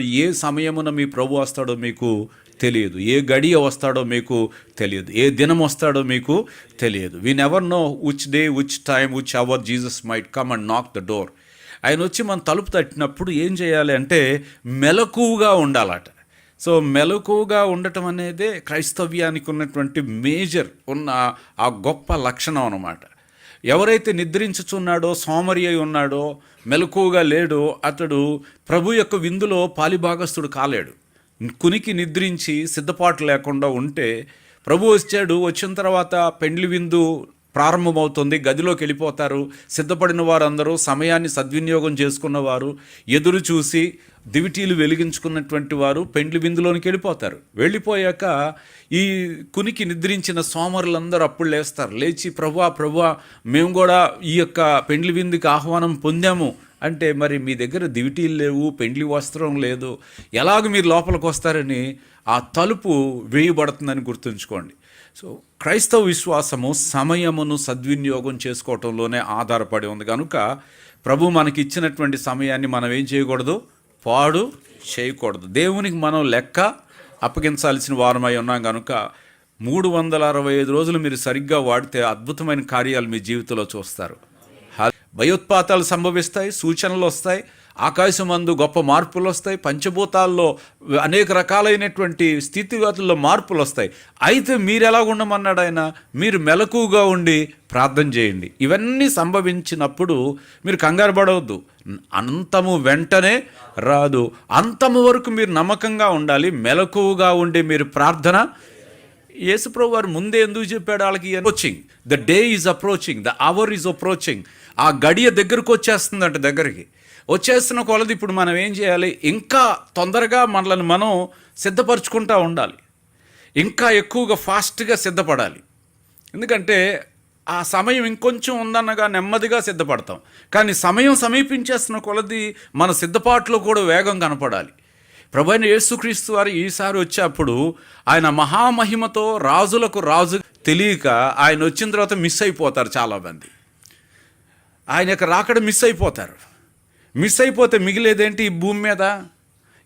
ఏ సమయమున మీ ప్రభు వస్తాడో మీకు తెలియదు. ఏ గడియ వస్తాడో మీకు తెలియదు. ఏ దినం వస్తాడో మీకు తెలియదు. We never know which day which time which hour Jesus might come and knock the door ఆయన వచ్చి మనం తలుపు తట్టినప్పుడు ఏం చేయాలి అంటే మెలకువగా ఉండాలట. సో మెలకువగా ఉండటం అనేదే క్రైస్తవ్యానికి ఉన్నటువంటి మేజర్ ఉన్న ఆ గొప్ప లక్షణం అనమాట ఎవరైతే నిద్రించుచున్నాడో సోమరి అయి ఉన్నాడో మెలకువగా లేడో అతడు ప్రభు యొక్క విందులో పాలిభాగస్తుడు కాలేడు. కునికి నిద్రించి సిద్ధపాటు లేకుండా ఉంటే ప్రభు వచ్చాడు. వచ్చిన తర్వాత పెండ్లి విందు ప్రారంభమవుతుంది. గదిలోకి వెళ్ళిపోతారు. సిద్ధపడిన వారందరూ సమయాన్ని సద్వినియోగం చేసుకున్నవారు. ఎదురు చూసి దివిటీలు వెలిగించుకున్నటువంటి వారు పెండ్లి విందులోనికి వెళ్ళిపోతారు. వెళ్ళిపోయాక ఈ కునికి నిద్రించిన సోమరులందరూ అప్పుడు లేస్తారు. లేచి ప్రభా ప్రభా మేము కూడా ఈ యొక్క పెండ్లి విందుకి ఆహ్వానం పొందాము. అంటే మరి మీ దగ్గర దివిటీలు లేవు పెండ్లి వస్త్రం లేదు ఎలాగ మీరు లోపలికి వస్తారని ఆ తలుపు వేయబడుతుందని గుర్తుంచుకోండి. సో క్రైస్తవ విశ్వాసము సమయమును సద్వినియోగం చేసుకోవటంలోనే ఆధారపడి ఉంది. కనుక ప్రభు మనకి ఇచ్చినటువంటి సమయాన్ని మనం ఏం చేయకూడదు? పాడు చేయకూడదు. దేవునికి మనం లెక్క అప్పగించాల్సిన వారమై ఉన్నాం కనుక మూడు వందల అరవై ఐదు రోజులు మీరు సరిగ్గా వాడితే అద్భుతమైన కార్యాలు మీ జీవితంలో చూస్తారు. భయోత్పాతాలు సంభవిస్తాయి సూచనలు వస్తాయి ఆకాశమందు గొప్ప మార్పులు వస్తాయి పంచభూతాల్లో అనేక రకాలైనటువంటి స్థితిగతుల్లో మార్పులు వస్తాయి అయితే మీరు ఎలా ఉండమన్నాడు ఆయన మీరు మెలకుగా ఉండి ప్రార్థన చేయండి. ఇవన్నీ సంభవించినప్పుడు మీరు కంగారు పడవద్దు. అంతము వెంటనే రాదు. అంతము వరకు మీరు నమ్మకంగా ఉండాలి. మెలకువగా ఉండి మీరు ప్రార్థన యేసుప్రభు వారు ముందే ఎందుకు చెప్పాడు వాళ్ళకి? Approaching the day is approaching the hour is approaching ఆ గడియ దగ్గరకు వచ్చేస్తుందంట దగ్గరికి. వచ్చేస్తున్న కొలది ఇప్పుడు మనం ఏం చేయాలి? ఇంకా తొందరగా మనల్ని మనం సిద్ధపరచుకుంటూ ఉండాలి. ఇంకా ఎక్కువగా ఫాస్ట్గా సిద్ధపడాలి. ఎందుకంటే ఆ సమయం ఇంకొంచెం ఉందన్నగా నెమ్మదిగా సిద్ధపడతాం. కానీ సమయం సమీపించేస్తున్న కొలది మన సిద్ధపాట్లో కూడా వేగం కనపడాలి. ప్రభు అయిన యేసుక్రీస్తు వారు ఈసారి వచ్చేప్పుడు ఆయన మహామహిమతో రాజులకు రాజు తెలియక ఆయన వచ్చిన తర్వాత మిస్ అయిపోతారు చాలామంది. ఆయన యొక్క రాకడ మిస్ అయిపోతారు. మిస్ అయిపోతే మిగిలేదేంటి ఈ భూమి మీద?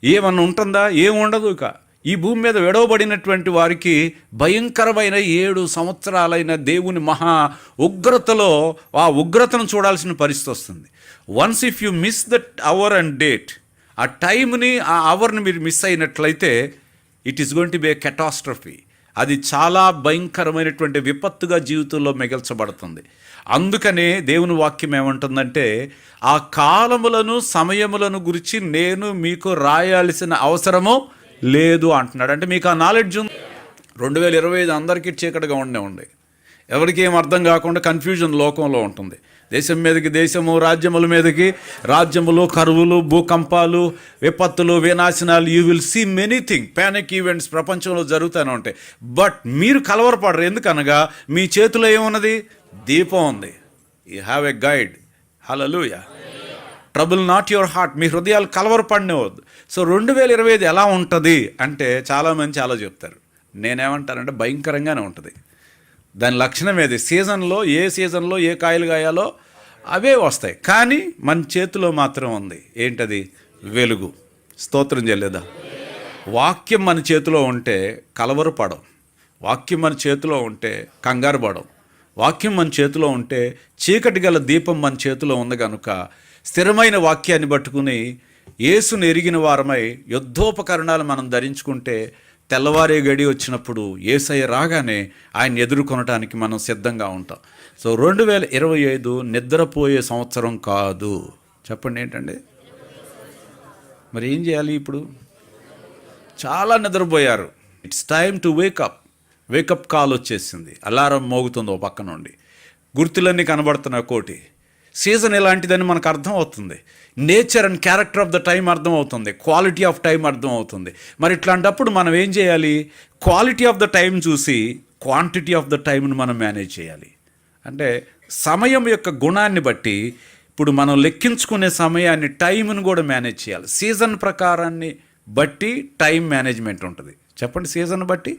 ఏమన్నా ఉంటుందా? ఏం ఉండదు ఇక. ఈ భూమి మీద విడవబడినటువంటి వారికి భయంకరమైన ఏడు సంవత్సరాలైన దేవుని మహా ఉగ్రతలో ఆ ఉగ్రతను చూడాల్సిన పరిస్థితి వస్తుంది. Once if you miss that hour and date ఆ టైంని ఆ అవర్ని మీరు మిస్ అయినట్లయితే it is going to be a catastrophe అది చాలా భయంకరమైనటువంటి విపత్తుగా జీవితంలో మిగల్చబడుతుంది. అందుకనే దేవుని వాక్యం ఏమంటుందంటే ఆ కాలములను సమయములను గురించి నేను మీకు రాయాల్సిన అవసరము లేదు అంటున్నాడు. అంటే మీకు ఆ నాలెడ్జ్ ఉంది. రెండు వేల ఇరవై ఐదు అందరికీ చీకటిగా ఉండే ఉండే ఎవరికి ఏం అర్థం కాకుండా కన్ఫ్యూజన్ లోకంలో ఉంటుంది. దేశం మీదకి దేశము రాజ్యముల మీదకి రాజ్యములు కరువులు భూకంపాలు విపత్తులు వినాశనాలు you will see many thing panic events ప్రపంచంలో జరుగుతూనే ఉంటాయి. బట్ మీరు కలవరపడరు. ఎందుకనగా మీ చేతిలో ఏమున్నది? దీపం ఉంది. You have a guide hallelujah trouble not your heart మీ హృదయాలు కలవరపడినవద్దు. సో రెండు వేల ఇరవై ఐదు ఎలా ఉంటుంది? అంటే చాలామంది చాలా చెప్తారు. నేనేమంటానంటే భయంకరంగానే ఉంటుంది. దాని లక్షణం ఏది? సీజన్లో ఏ సీజన్లో ఏ కాయలు కాయాలో అవే వస్తాయి. కానీ మన చేతిలో మాత్రం ఉంది. ఏంటది? వెలుగు. స్తోత్రం చేయలేదా? వాక్యం మన చేతిలో ఉంటే కలవరపడం. వాక్యం మన చేతిలో ఉంటే కంగారు పడం. వాక్యం మన చేతిలో ఉంటే చీకటి గల దీపం మన చేతిలో ఉంది కనుక స్థిరమైన వాక్యాన్ని పట్టుకుని యేసును ఎరిగిన వారమై యుద్ధోపకరణాలు మనం ధరించుకుంటే తెల్లవారే గడి వచ్చినప్పుడు ఏసయ్య రాగానే ఆయన ఎదుర్కొనటానికి మనం సిద్ధంగా ఉంటాం. సో రెండు వేల ఇరవై ఐదు నిద్రపోయే సంవత్సరం కాదు. చెప్పండి ఏంటండి? మరి ఏం చేయాలి ఇప్పుడు? చాలా నిద్రపోయారు. It's time to wake up wake up call వచ్చేసింది. అలారం మోగుతుంది ఓ పక్క నుండి. గుర్తులన్నీ కనబడుతున్న కోటి. సీజన్ ఎలాంటిదని మనకు అర్థం అవుతుంది nature and character of the time అర్థం అవుతుంది క్వాలిటీ ఆఫ్ టైం అర్థం అవుతుంది మరి ఇట్లాంటప్పుడు మనం ఏం చేయాలి? క్వాలిటీ ఆఫ్ ద టైం చూసి క్వాంటిటీ ఆఫ్ ద టైంను మనం మేనేజ్ చేయాలి. అంటే సమయం యొక్క గుణాన్ని బట్టి ఇప్పుడు మనం లెక్కించుకునే సమయాన్ని టైంను కూడా మేనేజ్ చేయాలి. సీజన్ ప్రకారాన్ని బట్టి టైం మేనేజ్మెంట్ ఉంటుంది. చెప్పండి సీజన్ బట్టి?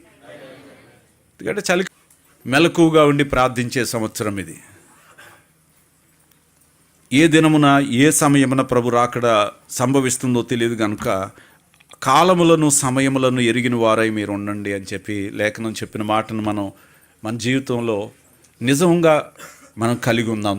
ఎందుకంటే చలి మెలకువగా ఉండి ప్రార్థించే సంవత్సరం ఇది. ఏ దినమున ఏ సమయమున ప్రభు రాకడ సంభవిస్తుందో తెలియదు కనుక కాలములను సమయములను ఎరిగిన వారై మీరు ఉండండి అని చెప్పి లేఖనం చెప్పిన మాటను మనం మన జీవితంలో నిజంగా మనం కలిగి ఉందాం.